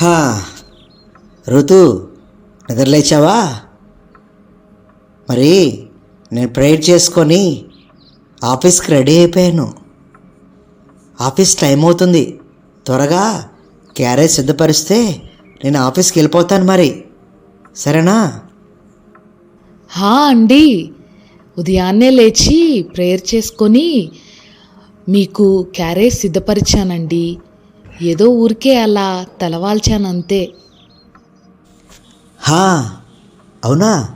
హా ఋతు నిద్రలేచావా? మరి నేను ప్రేయర్ చేసుకొని ఆఫీస్కి రెడీ అయిపోయాను. ఆఫీస్ టైం అవుతుంది. త్వరగా క్యారేజ్ సిద్ధపరిస్తే నేను ఆఫీస్కి వెళ్ళిపోతాను మరి. సరేనా? హా అండి. ఉదయాన్నే లేచి ప్రేయర్ చేసుకొని మీకు క్యారేజ్ సిద్ధపరిచానండి. ఏదో ఊరికే అలా తలవాల్చాను అంతే హా అవునా?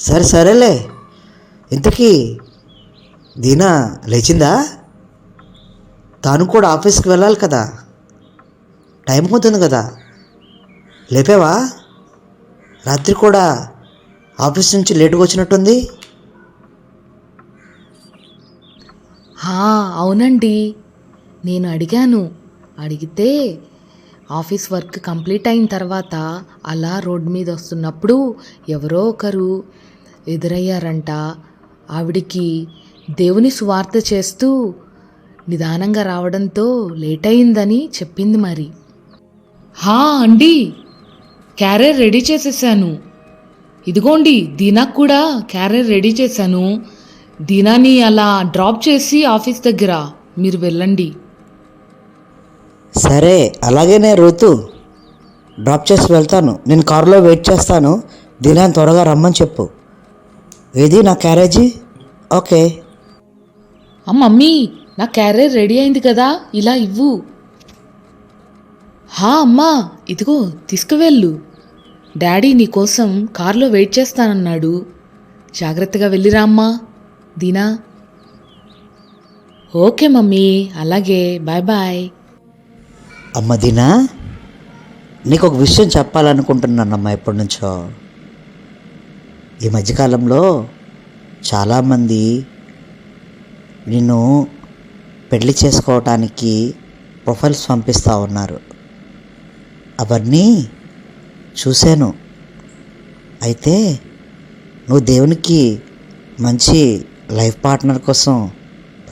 సరే సరేలే. ఇంతకీ దీనా లేచిందా? తాను కూడా ఆఫీస్కి వెళ్ళాలి కదా. టైం అవుతుంది కదా. లేపావా? రాత్రి కూడా ఆఫీస్ నుంచి లేటుగా వచ్చినట్టుంది. అవునండి. నేను అడిగాను. అడిగితే ఆఫీస్ వర్క్ కంప్లీట్ అయిన తర్వాత అలా రోడ్ మీద వస్తున్నప్పుడు ఎవరో ఒకరు ఎదురయ్యారంట. ఆవిడికి దేవుని సువార్త చేస్తూ నిదానంగా రావడంతో లేట్ అయిందని చెప్పింది మరి. హా అండి క్యారియర్ రెడీ చేసేసాను. ఇదిగోండి దీనాకు కూడా క్యారియర్ రెడీ చేశాను. దీనాని అలా డ్రాప్ చేసి ఆఫీస్ దగ్గర మీరు వెళ్ళండి. సరే అలాగేనే ఋతు డ్రాప్ చేసి వెళ్తాను. నేను కారులో వెయిట్ చేస్తాను. దినాన్ని త్వరగా రమ్మని చెప్పు. ఏది నా క్యారేజీ? ఓకే. ఆ మమ్మీ నా క్యారియర్ రెడీ అయింది కదా ఇలా ఇవ్వు. హా అమ్మా ఇదిగో తీసుకువెళ్ళు. డాడీ నీకోసం కారులో వెయిట్ చేస్తానన్నాడు. జాగ్రత్తగా వెళ్ళిరా అమ్మా. దీనా? Okay mummy. అలాగే బాయ్ బాయ్. అమ్మ దినా నీకు ఒక విషయం చెప్పాలనుకుంటున్నానమ్మా ఎప్పటి నుంచో. ఈ మధ్యకాలంలో చాలామంది నిన్ను పెళ్ళి చేసుకోవటానికి ప్రొఫైల్స్ పంపిస్తూ ఉన్నారు. అవన్నీ చూశాను. అయితే నువ్వు దేవునికి మంచి లైఫ్ పార్ట్నర్ కోసం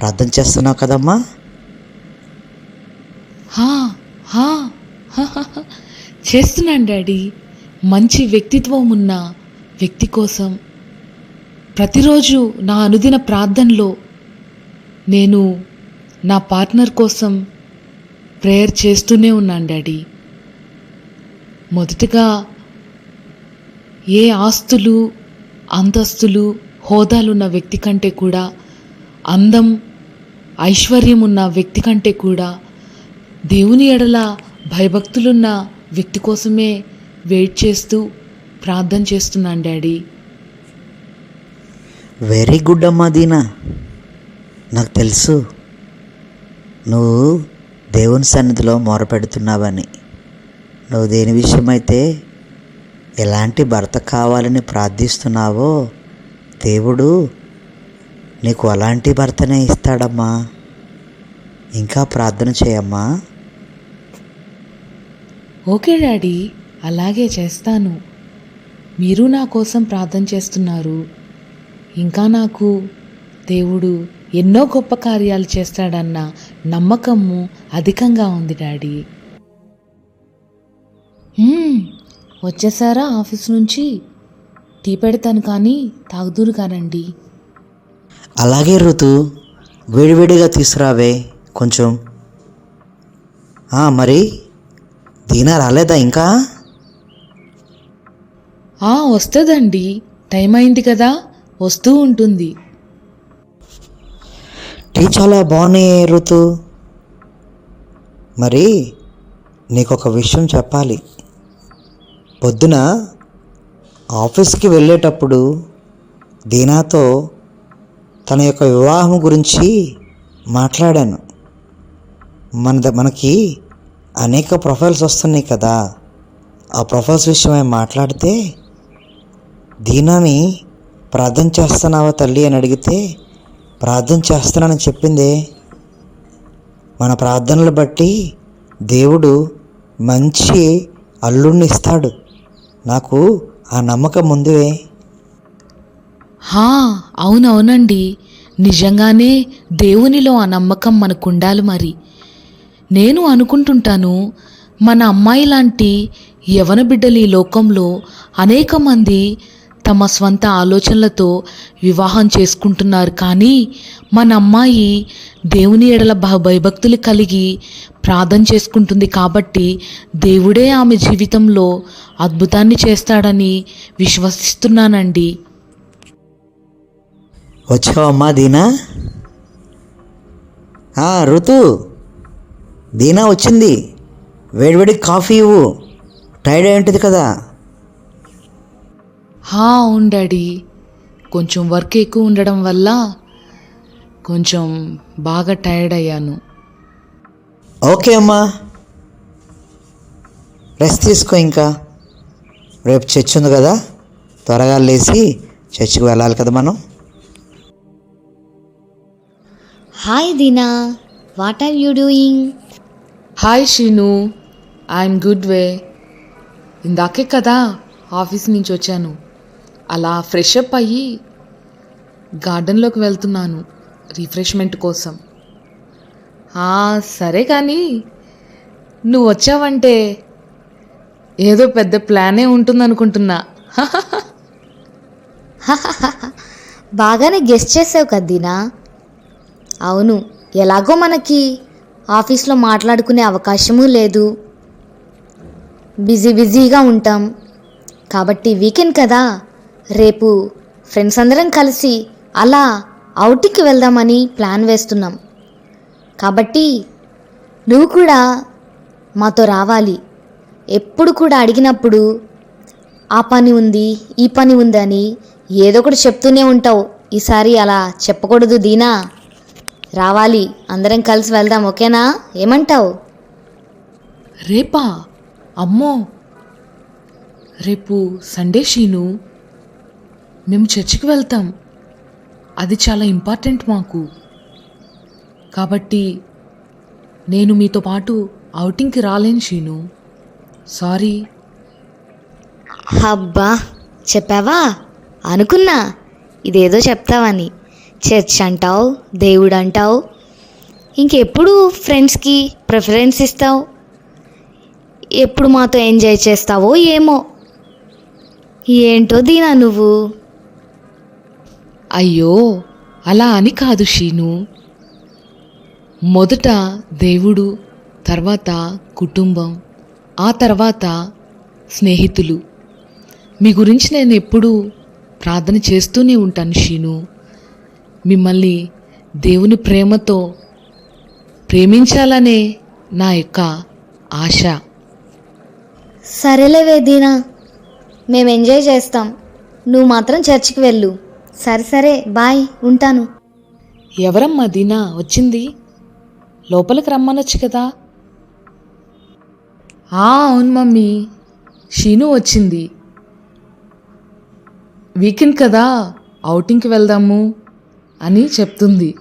ప్రార్థన చేస్తున్నావు కదమ్మా? హా. చేస్తున్నాను డాడీ. మంచి వ్యక్తిత్వం ఉన్న వ్యక్తి కోసం. ప్రతిరోజు నా అనుదిన ప్రార్థనలో నేను నా పార్ట్నర్ కోసం ప్రేయర్ చేస్తూనే ఉన్నాను డాడీ. మొదటగా ఏ ఆస్తులు అంతస్తులు హోదాలున్న వ్యక్తి కంటే కూడా అందం ఐశ్వర్యం ఉన్న వ్యక్తి కంటే కూడా దేవుని ఎడల భయభక్తులున్న వ్యక్తి కోసమే వెయిట్ చేస్తూ ప్రార్థన చేస్తున్నాను డాడీ. వెరీ గుడ్ అమ్మా దీనా. నాకు తెలుసు. నువ్వు దేవుని సన్నిధిలో మొరపెడుతున్నావని. నువ్వు దేని విషయమైతే ఎలాంటి భర్త కావాలని ప్రార్థిస్తున్నావో దేవుడు నీకు అలాంటి భర్తనే ఇస్తాడమ్మా. ఇంకా ప్రార్థన చేయమ్మా. ఓకే డాడీ అలాగే చేస్తాను. మీరు నా కోసం ప్రార్థన చేస్తున్నారు. ఇంకా నాకు దేవుడు ఎన్నో గొప్ప కార్యాలు చేస్తాడన్న నమ్మకము అధికంగా ఉంది డాడీ. వచ్చేసారా ఆఫీస్ నుంచి? టీ పెడతాను కానీ తాగుదూరు కానండి. అలాగే ఋతు వేడివేడిగా తీసుకురావే. కొంచెం. మరి దీనా రాలేదా ఇంకా? ఆ వస్తుందండి. టైం అయింది కదా వస్తూ ఉంటుంది. టీ చాలా బాగున్నాయి ఋతు మరి నీకు ఒక విషయం చెప్పాలి. పొద్దున ఆఫీస్కి వెళ్ళేటప్పుడు దీనాతో తన యొక్క వివాహం గురించి మాట్లాడాను. మన ద- మనకి అనేక ప్రొఫైల్స్ వస్తున్నాయి కదా. ఆ ప్రొఫైల్స్ విషయమై మాట్లాడితే దీనాని ప్రార్థన చేస్తున్నావా తల్లి? అని అడిగితే ప్రార్థన చేస్తున్నానని చెప్పిందే. మన ప్రార్థనలు బట్టి దేవుడు మంచి అల్లుడిని ఇస్తాడు. నాకు ఆ నమ్మకం ఉందివే. హా అవునవునండి. నిజంగానే దేవునిలో ఆ నమ్మకం మనకుండాలి మరి. నేను అనుకుంటుంటాను మన అమ్మాయి లాంటి యవన బిడ్డలు ఈ లోకంలో అనేక మంది తమ స్వంత ఆలోచనలతో వివాహం చేసుకుంటున్నారు. కానీ మన అమ్మాయి దేవుని ఎడల భయభక్తులు కలిగి ప్రార్థన చేసుకుంటుంది. కాబట్టి దేవుడే ఆమె జీవితంలో అద్భుతాన్ని చేస్తాడని విశ్వసిస్తున్నానండి. వచ్చావమ్మా దీనా? ఋతు! దీనా వచ్చింది. వేడివేడి కాఫీ ఇవ్వు. టైర్డ్ అయి ఉంటుంది కదా. హా అవును డాడీ. కొంచెం వర్క్ ఎక్కువ ఉండడం వల్ల కొంచెం బాగా టైర్డ్ అయ్యాను. ఓకే అమ్మా. రెస్ట్ తీసుకో ఇంకా. రేపు చర్చ్ ఉంది కదా. త్వరగా లేచి చర్చికి వెళ్ళాలి కదా మనం. Hi Dina what are you doing hi Sheenu I'm good way ఇందాకే కదా ఆఫీస్ నుంచి వచ్చాను. అలా ఫ్రెష్ అప్ అయ్యి గార్డెన్లోకి వెళ్తున్నాను రిఫ్రెష్మెంట్ కోసం. సరే కానీ నువ్వు వచ్చావంటే ఏదో పెద్ద ప్లానే ఉంటుందనుకుంటున్నా. బాగానే గెస్ట్ చేసావు కదీనా అవును ఎలాగో మనకి ఆఫీస్లో మాట్లాడుకునే అవకాశము లేదు. బిజీ బిజీగా ఉంటాం. కాబట్టి వీకెండ్ కదా. రేపు ఫ్రెండ్స్ అందరం కలిసి అలా అవుటింగ్కి వెళ్దామని ప్లాన్ వేస్తున్నాం. కాబట్టి నువ్వు కూడా మాతో రావాలి. ఎప్పుడు కూడా అడిగినప్పుడు ఆ పని ఉంది ఈ పని ఉందని ఏదో ఒకటి చెప్తూనే ఉంటావు. ఈసారి అలా చెప్పకూడదు దీనా? రావాలి. అందరం కలిసి వెళ్దాం ఓకేనా? ఏమంటావు? రేపా? అమ్మో! రేపు సండే షీను. మేము చర్చికి వెళ్తాం. అది చాలా ఇంపార్టెంట్ మాకు. కాబట్టి నేను మీతో పాటు అవుటింగ్కి రాలేను షీను. సారీ. అబ్బా! చెప్పావా? అనుకున్నా. ఇదేదో చెప్తావని. చర్చ్ అంటావు దేవుడు అంటావు. ఇంకెప్పుడు ఫ్రెండ్స్కి ప్రిఫరెన్స్ ఇస్తావు? ఎప్పుడు మాతో ఎంజాయ్ చేస్తావో ఏమో. ఏంటో దీనా నువ్వు? అయ్యో అలా అని కాదు షీను. మొదట దేవుడు తర్వాత కుటుంబం ఆ తర్వాత స్నేహితులు. మీ గురించి నేను ఎప్పుడూ ప్రార్థన చేస్తూనే ఉంటాను షీను. మిమ్మల్ని దేవుని ప్రేమతో ప్రేమించాలనే నా యొక్క ఆశ. సరేలేవే దీనా మేము ఎంజాయ్ చేస్తాం. నువ్వు మాత్రం చర్చికి వెళ్ళు. సరే సరే బాయ్ ఉంటాను. ఎవరమ్మా దీనా? వచ్చింది? లోపలికి రమ్మనొచ్చు కదా? ఆ, అవును మమ్మీ. షీను వచ్చింది. వీకెండ్ కదా అవుటింగ్కి వెళ్దాము. అని చెప్తుంది.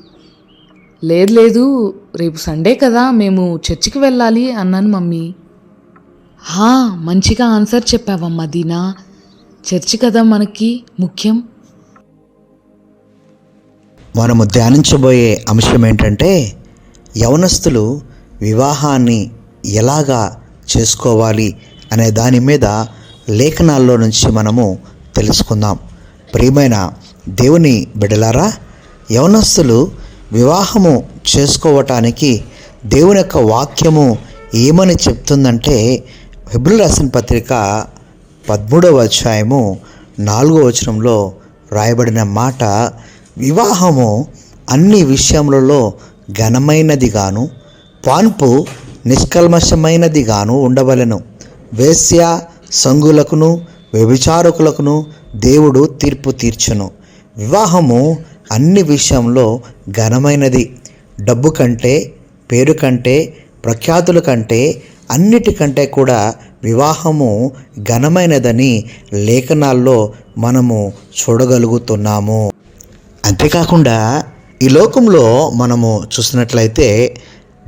లేదు లేదు రేపు సండే కదా మేము చర్చికి వెళ్ళాలి అన్నాను మమ్మీ. హా మంచిగా ఆన్సర్ చెప్పావమ్మా దీనా. చర్చి కదా మనకి ముఖ్యం. మనము ధ్యానించబోయే అంశం ఏంటంటే యవనస్తులు వివాహాన్ని ఎలాగా చేసుకోవాలి అనే దాని మీద లేఖనాల్లో నుంచి మనము తెలుసుకుందాం. ప్రియమైన దేవుని బిడలారా యవనస్తులు వివాహము చేసుకోవటానికి దేవుని యొక్క వాక్యము ఏమని చెప్తుందంటే ఫిబ్రవరి రాసిన పత్రిక పదమూడవ అధ్యాయము నాలుగో వచనంలో రాయబడిన మాట వివాహము అన్ని విషయములలో ఘనమైనది గాను పాన్పు నిష్కల్మషమైనది గాను ఉండవలెను. వేశ్య సంగులకును వ్యభిచారకులకును దేవుడు తీర్పు తీర్చును. వివాహము అన్ని విషయంలో ఘనమైనది. డబ్బు కంటే పేరు కంటే ప్రఖ్యాతుల కంటే అన్నిటికంటే కూడా వివాహము ఘనమైనదని లేఖనాల్లో మనము చూడగలుగుతున్నాము. అంతేకాకుండా ఈ లోకంలో మనము చూసినట్లయితే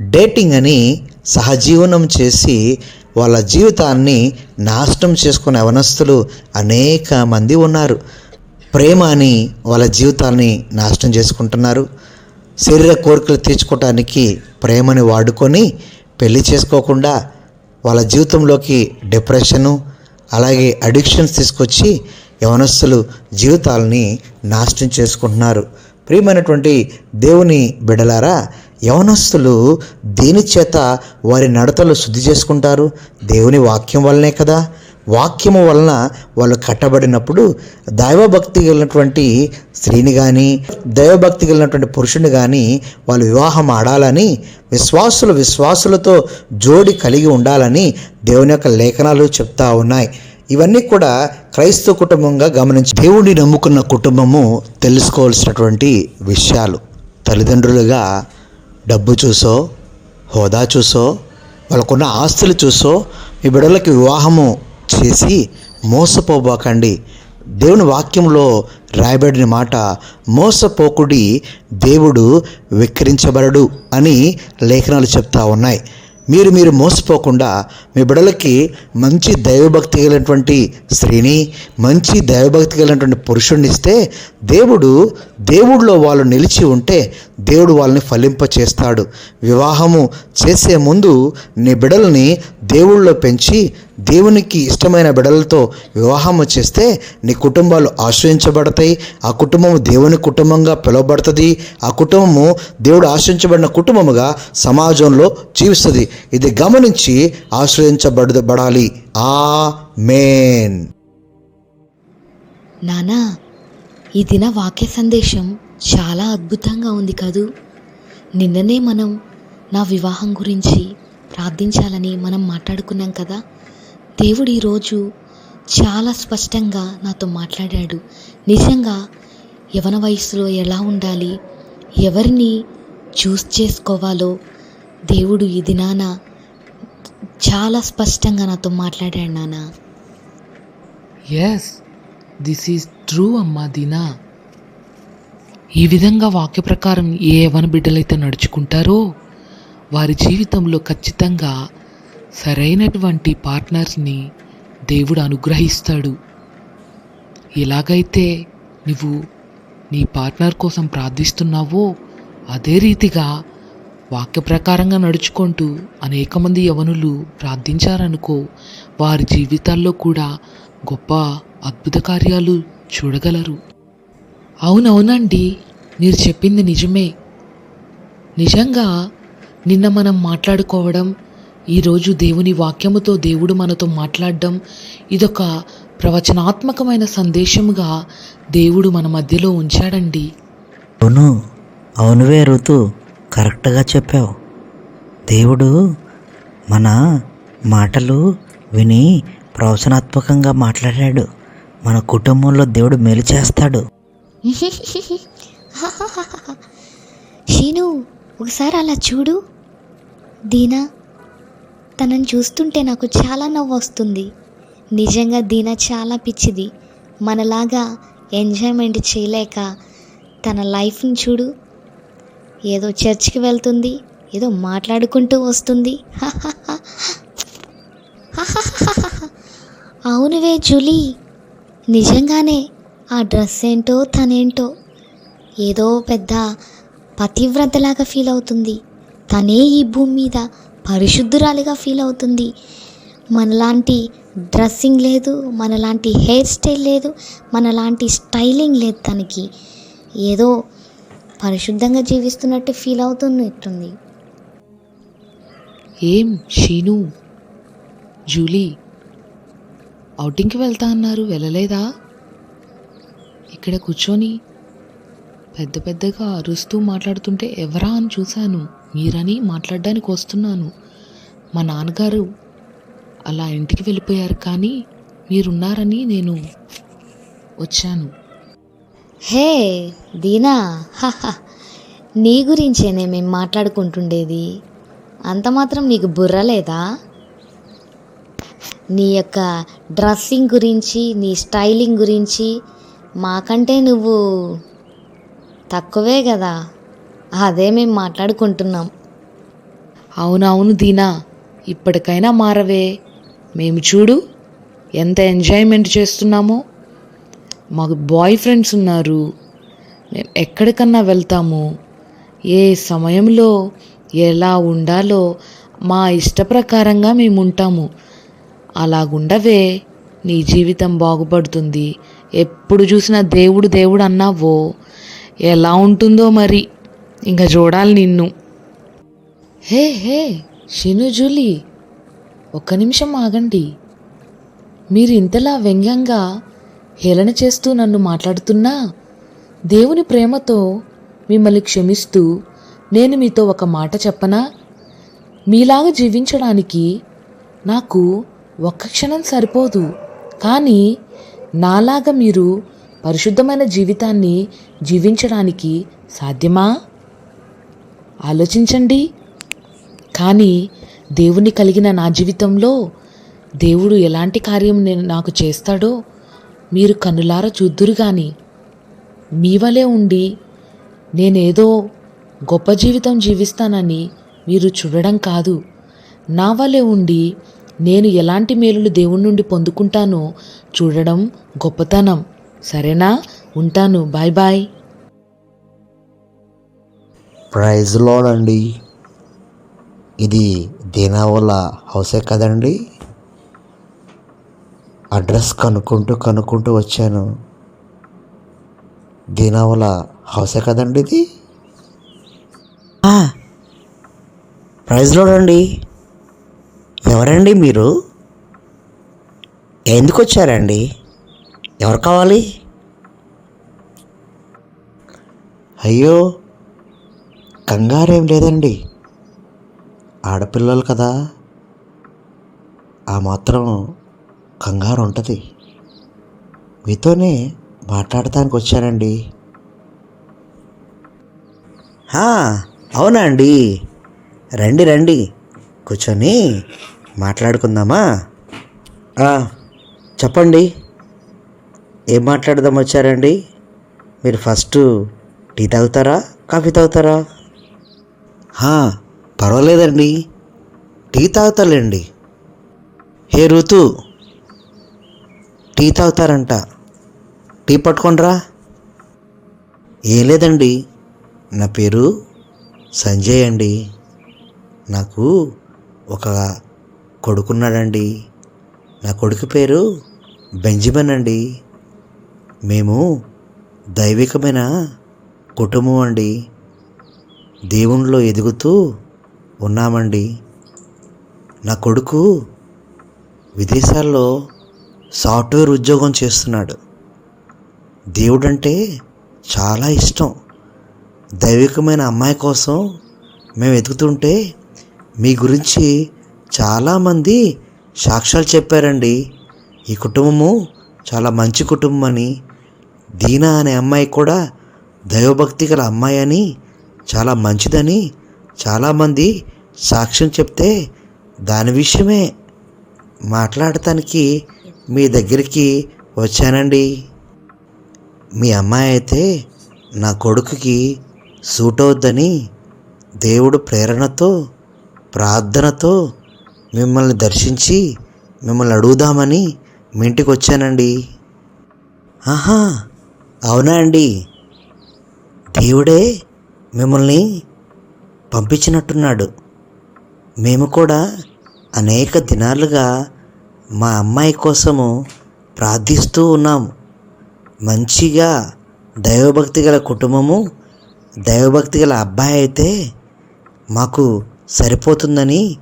డేటింగ్ అని సహజీవనం చేసి వాళ్ళ జీవితాన్ని నాశనం చేసుకునే అవనస్తులు అనేక మంది ఉన్నారు. ప్రేమ అని వాళ్ళ జీవితాన్ని నాశనం చేసుకుంటున్నారు. శరీర కోరికలు తీర్చుకోవటానికి ప్రేమని వాడుకొని పెళ్ళి చేసుకోకుండా వాళ్ళ జీవితంలోకి డిప్రెషను అలాగే అడిక్షన్స్ తీసుకొచ్చి యవనస్తులు జీవితాలని నాశనం చేసుకుంటున్నారు. ప్రియమైనటువంటి దేవుని బిడలారా యవనస్తులు దేని చేత వారి నడతలు శుద్ధి చేసుకుంటారు? దేవుని వాక్యం వల్లనే కదా. వాక్యము వలన వాళ్ళు కట్టబడినప్పుడు దైవభక్తి కలిగినటువంటి స్త్రీని కానీ దైవభక్తి కలిగినటువంటి పురుషుని కానీ వాళ్ళు వివాహం ఆడాలని విశ్వాసులు విశ్వాసులతో జోడి కలిగి ఉండాలని దేవుని యొక్క లేఖనాలు చెప్తా ఉన్నాయి. ఇవన్నీ కూడా క్రైస్తవ కుటుంబంగా గమనించి దేవుడిని నమ్ముకున్న కుటుంబము తెలుసుకోవాల్సినటువంటి విషయాలు. తల్లిదండ్రులుగా డబ్బు చూసో హోదా చూసో వాళ్ళకున్న ఆస్తులు చూసో మీ బిడ్డలకి వివాహము చేసి మోసపోబోకండి. దేవుని వాక్యంలో రాయబడిన మాట మోసపోకుడి దేవుడు విక్రించబడడు అని లేఖనాలు చెప్తా ఉన్నాయి. మీరు మీరు మోసపోకుండా మీ బిడలకి మంచి దైవభక్తి కలిగినటువంటి స్త్రీని మంచి దైవభక్తి కలిగినటువంటి పురుషుడిని ఇస్తే దేవుడు దేవుడిలో వాళ్ళు నిలిచి ఉంటే దేవుడు వాళ్ళని ఫలింప చేస్తాడు. వివాహము చేసే ముందు నీ బిడ్డల్ని దేవుళ్ళలో పెంచి దేవునికి ఇష్టమైన బిడలతో వివాహము చేస్తే నీ కుటుంబాలు ఆశ్రయించబడతాయి. ఆ కుటుంబము దేవుని కుటుంబంగా పిలువబడుతుంది. ఆ కుటుంబము దేవుడు ఆశ్రయించబడిన కుటుంబముగా సమాజంలో జీవిస్తుంది. ఇది గమనించి ఆశ్రయించబడబడాలి. ఆ మేన్ నానా ఈ దిన వాక్య సందేశం చాలా అద్భుతంగా ఉంది కదూ? నిన్ననే మనం నా వివాహం గురించి ప్రార్థించాలని మనం మాట్లాడుకున్నాం కదా? దేవుడు ఈరోజు చాలా స్పష్టంగా నాతో మాట్లాడాడు. నిజంగా యవన వయసులో ఎలా ఉండాలి ఎవరిని చూస్ చేసుకోవాలో దేవుడు ఈ దినాన చాలా స్పష్టంగా నాతో మాట్లాడాడు నానా. ఎస్ దిస్ ఈజ్ ట్రూ అమ్మా దీనా. ఈ విధంగా వాక్య ప్రకారం ఏ యవన బిడ్డలైతే నడుచుకుంటారో వారి జీవితంలో ఖచ్చితంగా సరైనటువంటి పార్ట్నర్స్ని దేవుడు అనుగ్రహిస్తాడు. ఎలాగైతే నువ్వు నీ పార్ట్నర్ కోసం ప్రార్థిస్తున్నావో అదే రీతిగా వాక్య ప్రకారంగా నడుచుకుంటూ అనేక మంది యవనులు ప్రార్థించారనుకో వారి జీవితాల్లో కూడా గొప్ప అద్భుత కార్యాలు చూడగలరు. అవునవునండి మీరు చెప్పింది నిజమే. నిజంగా నిన్న మనం మాట్లాడుకోవడం ఈరోజు దేవుని వాక్యముతో దేవుడు మనతో మాట్లాడడం ఇదొక ప్రవచనాత్మకమైన సందేశముగా దేవుడు మన మధ్యలో ఉంచాడండి. అవును అవునువే ఋతు కరెక్ట్గా చెప్పావు. దేవుడు మన మాటలు విని ప్రవచనాత్మకంగా మాట్లాడాడు. మన కుటుంబంలో దేవుడు మేలు చేస్తాడు. శీను ఒకసారి అలా చూడు. దీనా తనని చూస్తుంటే నాకు చాలా నవ్వు వస్తుంది. నిజంగా దీన చాలా పిచ్చిది. మనలాగా ఎంజాయ్మెంట్ చేయలేక తన లైఫ్ని చూడు. ఏదో చర్చ్కి వెళ్తుంది ఏదో మాట్లాడుకుంటూ వస్తుంది. అవునువే జూలీ. నిజంగానే ఆ డ్రెస్ ఏంటో తనేంటో ఏదో పెద్ద పతివ్రతలాగా ఫీల్ అవుతుంది. తనే ఈ భూమి మీద పరిశుద్ధురాలిగా ఫీల్ అవుతుంది. మనలాంటి డ్రెస్సింగ్ లేదు మనలాంటి హెయిర్ స్టైల్ లేదు మనలాంటి స్టైలింగ్ లేదు తనకి. ఏదో పరిశుద్ధంగా జీవిస్తున్నట్టు ఫీల్ అవుతున్నట్టుంది. ఏం షీను? జూలీ ఔటింగ్కి వెళ్తా అన్నారు. వెళ్ళలేదా? ఇక్కడ కూర్చొని పెద్ద పెద్దగా అరుస్తూ మాట్లాడుతుంటే ఎవరా అని చూశాను. మీరని మాట్లాడడానికి వస్తున్నాను. మా నాన్నగారు అలా ఇంటికి వెళ్ళిపోయారు కానీ మీరున్నారని నేను వచ్చాను. హే దీనా? నీ గురించేనే మేము మాట్లాడుకుంటుండేది. అంత మాత్రం నీకు బుర్ర లేదా? నీ యొక్క డ్రెస్సింగ్ గురించి నీ స్టైలింగ్ గురించి మాకంటే నువ్వు తక్కువే కదా. అదే మేము మాట్లాడుకుంటున్నాం. అవునవును దీనా ఇప్పటికైనా మారవే. మేము చూడు ఎంత ఎంజాయ్మెంట్ చేస్తున్నామో. మాకు బాయ్ ఫ్రెండ్స్ ఉన్నారు. మేము ఎక్కడికన్నా వెళ్తాము. ఏ సమయంలో ఎలా ఉండాలో మా ఇష్ట ప్రకారంగా మేము ఉంటాము. అలాగుండవే నీ జీవితం బాగుపడుతుంది. ఎప్పుడు చూసినా దేవుడు దేవుడు అన్నావో. ఎలా ఉంటుందో మరి. ఇంకా చూడాలి నిన్ను. హే హే షిను జూలీ ఒక్క నిమిషం ఆగండి. మీరు ఇంతలా వ్యంగ్యంగా హేళన చేస్తూ నన్ను మాట్లాడుతున్నా? దేవుని ప్రేమతో మిమ్మల్ని క్షమిస్తూ నేను మీతో ఒక మాట చెప్పనా? మీలాగా జీవించడానికి నాకు ఒక్క క్షణం సరిపోదు. కానీ నాలాగా మీరు పరిశుద్ధమైన జీవితాన్ని జీవించడానికి సాధ్యమా? ఆలోచించండి. కానీ దేవుని కలిగిన నా జీవితంలో దేవుడు ఎలాంటి కార్యం నేను నాకు చేస్తాడో మీరు కన్నులారా చూద్దురు కానీ మీ వలే ఉండి నేనేదో గొప్ప జీవితం జీవిస్తానని మీరు చూడడం కాదు. నా వలే ఉండి నేను ఎలాంటి మేలులు దేవుడి నుండి పొందుకుంటానో చూడడం గొప్పతనం. సరేనా? ఉంటాను. Bye bye. ప్రైజ్ లోనండి. ఇది దీనావల్ల హౌసే కదండి. అడ్రస్ కనుక్కుంటూ కనుక్కుంటూ వచ్చాను. దీనావల్ల హౌసే కదండి ఇది. ప్రైజ్ లోడండి ఎవరండి మీరు? ఎందుకు వచ్చారండి? ఎవరు కావాలి? అయ్యో కంగారేం లేదండి. ఆడపిల్లలు కదా. ఆ మాత్రం కంగారు ఉంటుంది మీతోనే మాట్లాడటానికి వచ్చానండి అవునా అండి రండి రండి. కూర్చొని మాట్లాడుకుందామా? చెప్పండి. ఏం మాట్లాడదాం వచ్చారండి మీరు ఫస్ట్ టీ తాగుతారా? కాఫీ తాగుతారా? పర్వాలేదండి. టీ తాగుతాలేండి హే ఋతు టీ తాగుతారంట. టీ పట్టుకోండిరా ఏం లేదండి. నా పేరు సంజయ్ అండి. నాకు ఒక కొడుకున్నాడండి. నా కొడుకు పేరు బెంజమిన్ అండి. మేము దైవికమైన కుటుంబం అండి. దేవునిలో ఎదుగుతూ ఉన్నామండి. నా కొడుకు విదేశాల్లో సాఫ్ట్వేర్ ఉద్యోగం చేస్తున్నాడు. దేవుడంటే చాలా ఇష్టం. దైవికమైన అమ్మాయి కోసం మేము వెతుకుతుంటే మీ గురించి చాలామంది సాక్ష్యాలు చెప్పారండి. ఈ కుటుంబము చాలా మంచి కుటుంబం అని దీనా అనే అమ్మాయి కూడా దైవభక్తి గల అమ్మాయి అని చాలా మంచిదని చాలామంది సాక్ష్యం చెప్తే దాని విషయమే మాట్లాడటానికి మీ దగ్గరికి వచ్చానండి. మీ అమ్మాయి అయితే నా కొడుకుకి సూట్ అవుద్దని దేవుడు ప్రేరణతో ప్రార్థనతో మిమ్మల్ని దర్శించి మిమ్మల్ని అడుగుదామని మీ ఇంటికి వచ్చానండి. ఆహా అవునా అండి? దేవుడే మిమ్మల్ని పంపించినట్టున్నాడు. మేము కూడా అనేక దినాలుగా మా అమ్మాయి కోసము ప్రార్థిస్తూ ఉన్నాము. మంచిగా దైవభక్తి గల కుటుంబము దైవభక్తి గల అబ్బాయి అయితే మాకు సరిపోతుందని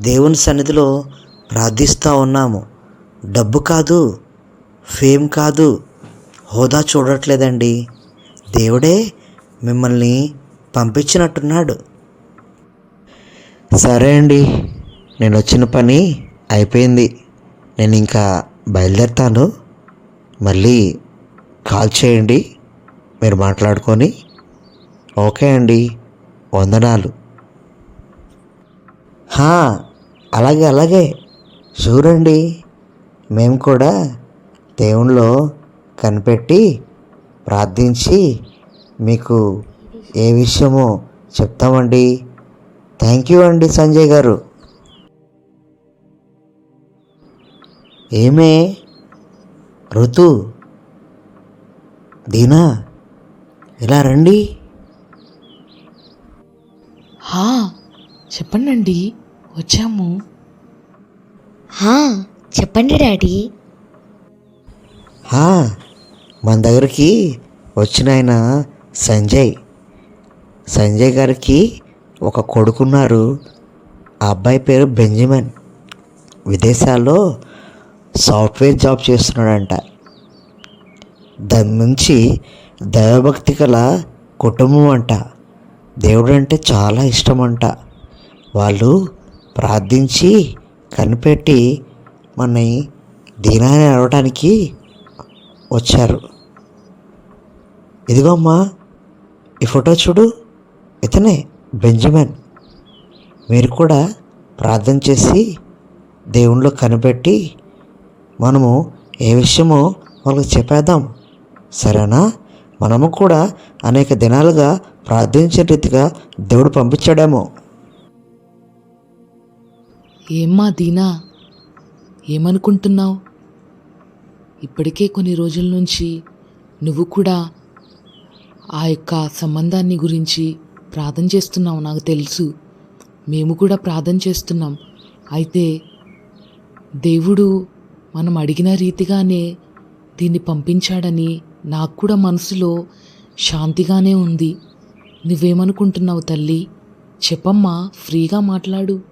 దేవుని సన్నిధిలో ప్రార్థిస్తూ ఉన్నాము. డబ్బు కాదు ఫేమ్ కాదు హోదా చూడట్లేదండి. దేవుడే మిమ్మల్ని పంపించినట్టున్నాడు. సరే అండి నేను వచ్చిన పని అయిపోయింది. నేను ఇంకా బయలుదేరుతాను. మళ్ళీ కాల్ చేయండి మీరు మాట్లాడుకొని. ఓకే అండి వందనాలు. హా, అలాగే అలాగే. చూడండి మేము కూడా దేవునిలో కనిపెట్టి ప్రార్థించి మీకు ఏ విషయమో చెప్తామండి. థ్యాంక్ యూ అండి సంజయ్ గారు. ఏమే? ఋతు? దీనా? ఇలా రండి. హా చెప్పండి వచ్చాము. హా చెప్పండి డాడీ. హా, మన దగ్గరికి వచ్చిన ఆయన సంజయ్. సంజయ్ గారికి ఒక కొడుకున్నారు. ఆ అబ్బాయి పేరు బెంజమిన్. విదేశాల్లో సాఫ్ట్వేర్ జాబ్ చేస్తున్నాడంట. దాని నుంచి దైవభక్తి గల కుటుంబం అంట. దేవుడు అంటే చాలా ఇష్టం అంట వాళ్ళు ప్రార్థించి కనిపెట్టి మనని దీనాన్ని అడగటానికి వచ్చారు. ఇదిగో అమ్మా ఈ ఫోటో చూడు. ఇతనే బెంజమిన్. మీరు కూడా ప్రార్థన చేసి దేవుణ్ణిలో కనిపెట్టి మనము ఏ విషయమో వాళ్ళకి చెప్పేద్దాం. సరేనా? మనము కూడా అనేక దినాలుగా ప్రార్థించే రీతిగా దేవుడు పంపించాడేమో. ఏమ్మా దీనా? ఏమనుకుంటున్నావు? ఇప్పటికే కొన్ని రోజుల నుంచి నువ్వు కూడా ఆ యొక్క సంబంధాన్ని గురించి ప్రార్థన చేస్తున్నావు నాకు తెలుసు. మేము కూడా ప్రార్థన చేస్తున్నాం. అయితే దేవుడు మనం అడిగిన రీతిగానే దీన్ని పంపించాడని నాకు కూడా మనసులో శాంతిగానే ఉంది. నువ్వేమనుకుంటున్నావు తల్లి? చెప్పమ్మా ఫ్రీగా మాట్లాడు.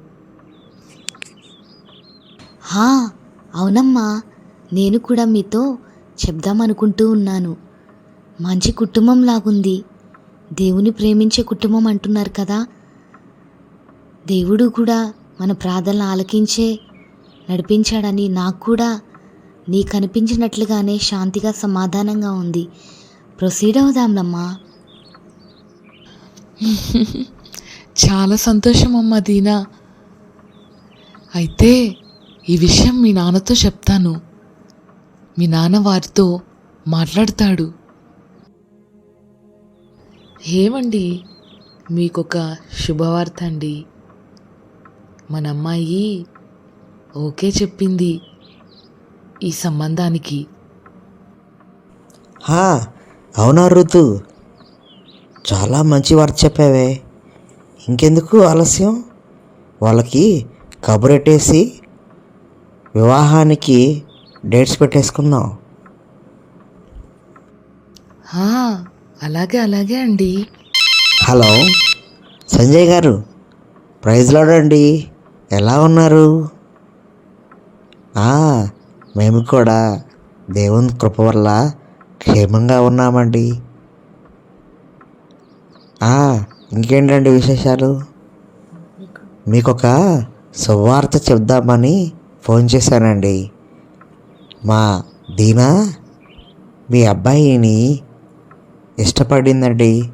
హా అవునమ్మా. నేను కూడా మీతో చెప్దామనుకుంటూ ఉన్నాను. మంచి కుటుంబం లాగుంది. దేవుని ప్రేమించే కుటుంబం అంటున్నారు కదా. దేవుడు కూడా మన ప్రార్థనలు ఆలకించే నడిపించాడని నాకు కూడా నీకు అనిపించినట్లుగానే శాంతిగా సమాధానంగా ఉంది. ప్రొసీడ్ అవుదాంలమ్మా. చాలా సంతోషం అమ్మా దీనా. అయితే ఈ విషయం మీ నాన్నతో చెప్తాను. మీ నాన్న వారితో మాట్లాడతాడు. ఏమండి? మీకొక శుభవార్త అండి. మన అమ్మాయి ఓకే చెప్పింది ఈ సంబంధానికి. హా, అవునా ఋతు చాలా మంచి వార్త చెప్పావే. ఇంకెందుకు ఆలస్యం? వాళ్ళకి కబురెట్టేసి వివాహానికి డేట్స్ పెట్టేసుకుందాం. ఆ, అలాగే అలాగే అండి. హలో సంజయ్ గారు ప్రైజ్ లాడండి. ఎలా ఉన్నారు? మేము కూడా దేవుని కృప వల్ల క్షేమంగా ఉన్నామండి. ఇంకేంటండి విశేషాలు? మీకు ఒక శుభవార్త చెప్దామని ఫోన్ చేశానండి. మా దీనా మీ అబ్బాయిని ఇష్టపడిందండి.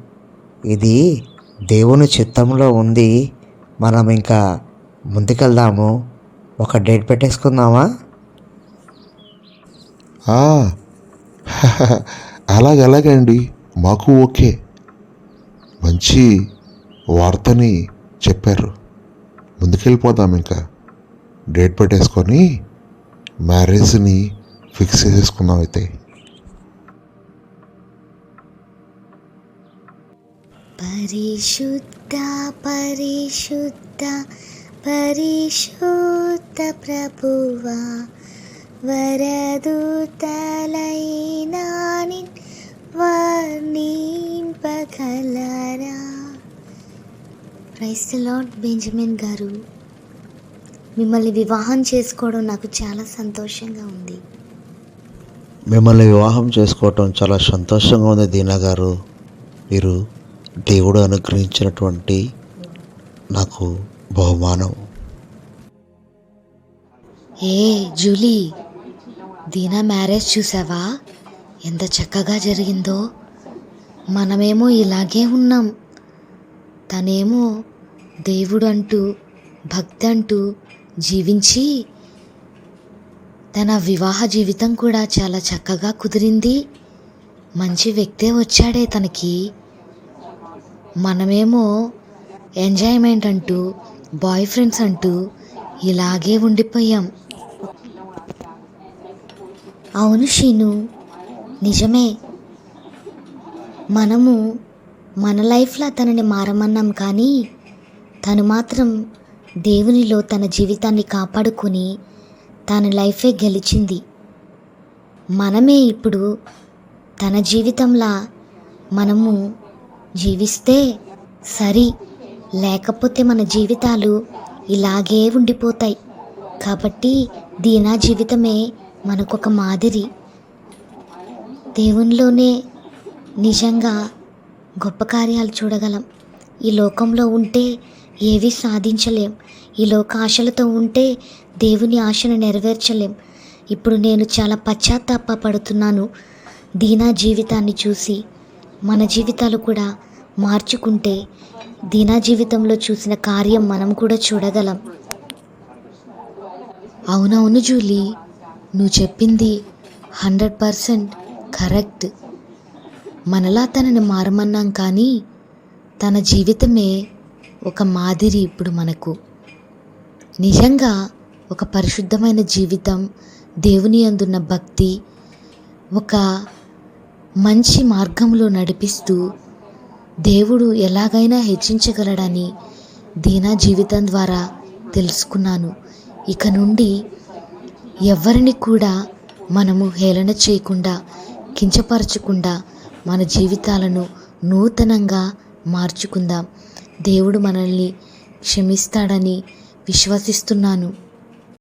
ఇది దేవుని చిత్తంలో ఉంది. మనం ఇంకా ముందుకెళ్దాము. ఒక డేట్ పెట్టేసుకుందామా? అలాగలాగండి మాకు ఓకే. మంచి వార్తని చెప్పారు. ముందుకెళ్ళిపోదాం ఇంకా. డేట్ పెట్టేసుకొని మ్యారేజ్ని ఫిక్స్ చేసేసుకుందాం అయితే. పరిశుద్ధ పరిశుద్ధ పరిశుద్ధ ప్రభువా వరదూతలైనా వర్ణింపగలరా. ప్రైస్ లార్డ్ బెంజమిన్ గారు మిమ్మల్ని వివాహం చేసుకోవడం నాకు చాలా సంతోషంగా ఉంది. మిమ్మల్ని వివాహం చేసుకోవటం చాలా సంతోషంగా ఉంది దీనా గారు మీరు దేవుడు అనుగ్రహించినటువంటి నాకు బహుమానం. ఏ జూలీ దీనా మ్యారేజ్ చూసావా? ఎంత చక్కగా జరిగిందో. మనమేమో ఇలాగే ఉన్నాం. తనేమో దేవుడు అంటూ భక్తి అంటూ జీవించి తన వివాహ జీవితం కూడా చాలా చక్కగా కుదిరింది. మంచి వ్యక్తే వచ్చాడే తనకి. మనమేమో ఎంజాయ్మెంట్ అంటూ బాయ్ ఫ్రెండ్స్ అంటూ ఇలాగే ఉండిపోయాం. అవును షీను నిజమే. మనము మన లైఫ్లో తనని మారమన్నాం కానీ తను మాత్రం దేవునిలో తన జీవితాన్ని కాపాడుకొని తన లైఫే గెలిచింది. మనమే ఇప్పుడు తన జీవితంలా మనము జీవిస్తే సరి. లేకపోతే మన జీవితాలు ఇలాగే ఉండిపోతాయి. కాబట్టి దీనా జీవితమే మనకొక మాదిరి. దేవునిలోనే నిజంగా గొప్ప కార్యాలు చూడగలం. ఈ లోకంలో ఉంటే ఏవి సాధించలేం. ఈ లోక ఆశలతో ఉంటే దేవుని ఆశను నెరవేర్చలేం. ఇప్పుడు నేను చాలా పశ్చాత్తాప పడుతున్నాను దీనా జీవితాన్ని చూసి మన జీవితాలు కూడా మార్చుకుంటే దీనా జీవితంలో చూసిన కార్యం మనం కూడా చూడగలం. అవునవును జూలీ నువ్వు చెప్పింది హండ్రెడ్ పర్సెంట్ కరెక్ట్. మనలా తనని మారమన్నాం కానీ తన జీవితమే ఒక మాదిరి ఇప్పుడు మనకు. నిజంగా ఒక పరిశుద్ధమైన జీవితం దేవుని అందున్న భక్తి ఒక మంచి మార్గంలో నడిపిస్తూ దేవుడు ఎలాగైనా హెచ్చించగలడని దీనా జీవితం ద్వారా తెలుసుకున్నాను. ఇక నుండి ఎవరిని కూడా మనము హేళన చేయకుండా కించపరచకుండా మన జీవితాలను నూతనంగా మార్చుకుందాం. దేవుడు మనల్ని క్షమిస్తాడని విశ్వసిస్తున్నాను.